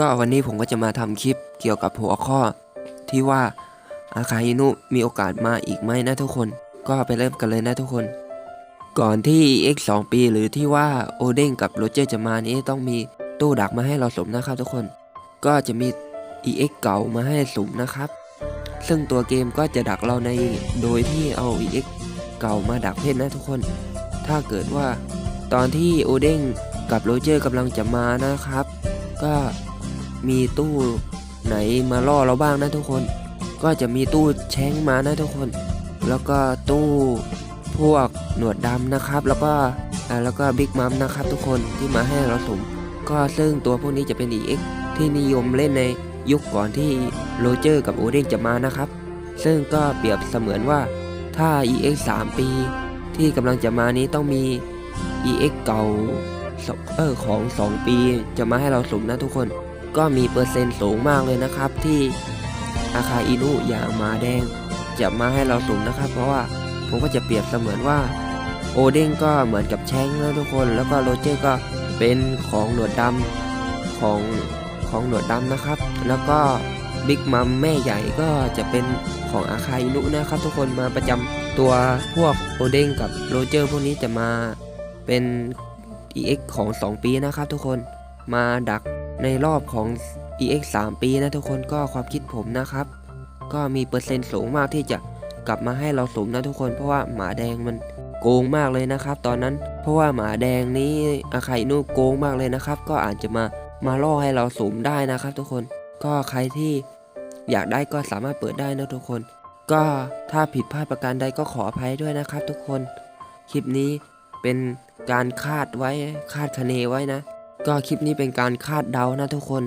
ก็วันนี้ผมก็จะมาทำคลิปเกี่ยวกับหัวข้อ ที่ว่าอาคาอินุมีโอกาสมาอีกไหมนะทุกคน ก็ไปเริ่มกันเลยนะทุกคน ก่อนที่ X 2ปีหรือที่ว่าโอเด้งกับโรเจอร์จะมานี้ต้องมีตู้ดักมาให้เราสมนะครับทุกคน ก็จะมี EX เก่ามาให้สมนะครับ ซึ่งตัวเกมก็จะดักเราในโดยที่เอา EX เก่ามาดักเพชรนะทุกคน ถ้าเกิดว่าตอนที่โอเด้งกับโรเจอร์กำลังจะมานะครับ ก็ มีตู้ไหนมาล่อเราบ้างนะทุกคน ก็จะมีตู้แช้งมานะทุกคน แล้วก็ตู้พวกหนวดดำนะครับ แล้วก็แล้วก็บิ๊กมัมนะครับ ทุกคนที่มาให้เราสุ่มก็ซึ่งตัวพวกนี้จะเป็น EX ที่นิยมเล่นในยุคก่อนที่โรเจอร์กับโอเดนจะมานะครับ ซึ่งก็เปรียบเสมือนว่าถ้า EX 3 ปี ที่กำลังจะมานี้ต้องมี EX เก่าเออของ 2 ปีจะมาให้เราสุ่มนะทุกคน ก็มีเปอร์เซ็นต์สูงมากเลยนะครับที่อาคาอินุอย่างมาแดง จะมาให้เราสุ่มนะครับ เพราะว่าผมก็จะเปรียบเสมือนว่าโอเด้งก็เหมือนกับแชงนะทุกคน แล้วก็โรเจอร์ก็เป็นของหนวดดำของของหนวดดำนะครับ แล้วก็บิ๊กมัมแม่ใหญ่ก็จะเป็นของอาคาอินุนะครับ ทุกคนมาประจำตัวพวกโอเด้งกับโรเจอร์พวกนี้จะมาเป็น EX ของ 2 ปีนะครับทุกคนมาดัก ในรอบของ EX 3 ปีนะทุกคนก็ความคิดผมนะครับ ก็มีเปอร์เซ็นต์สูงมากที่จะกลับมาให้เราสมนะทุกคน เพราะว่าหมาแดงมันโกงมากเลยนะครับ ตอนนั้นเพราะว่าหมาแดงนี้อาคาอินุโกงมากเลยนะครับ ก็อาจจะมามาล่อให้เราสมได้นะครับ ทุกคนก็ใครที่อยากได้ก็สามารถเปิดได้นะทุกคน ก็ถ้าผิดพลาดประการใดก็ขออภัยด้วยนะครับ ทุกคน คลิปนี้เป็นการคาดไว้คาดคะเนไว้นะ ก็คลิปนี้เป็นการคาดเดานะทุกคน